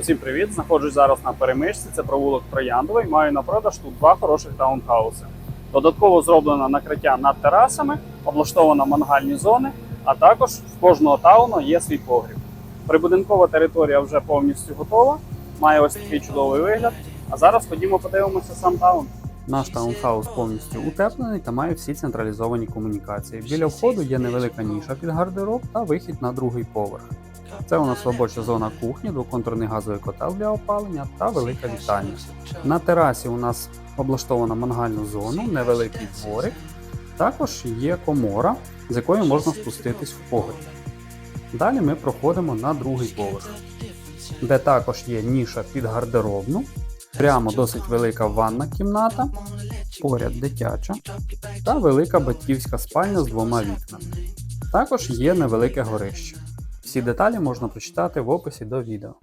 Усім привіт! Знаходжусь зараз на перемичці. Це провулок Трояндовий. Маю на продаж тут два хороших таунхауси. Додатково зроблено накриття над терасами, облаштовано мангальні зони, а також в кожного тауну є свій погріб. Прибудинкова територія вже повністю готова, має ось такий чудовий вигляд. А зараз ходімо подивимося сам таун. Наш таунхаус повністю утеплений та має всі централізовані комунікації. Біля входу є невелика ніша під гардероб та вихід на другий поверх. Це у нас робоча зона кухні, двоконтурний газовий котел для опалення та велика вітальня. На терасі у нас облаштовано мангальну зону, невеликий дворик. Також є комора, з якої можна спуститись в погріб. Далі ми проходимо на другий поверх, де також є ніша під гардеробну, прямо досить велика ванна кімната, поряд дитяча та велика батьківська спальня з двома вікнами. Також є невелике горище. Всі деталі можна прочитати в описі до відео.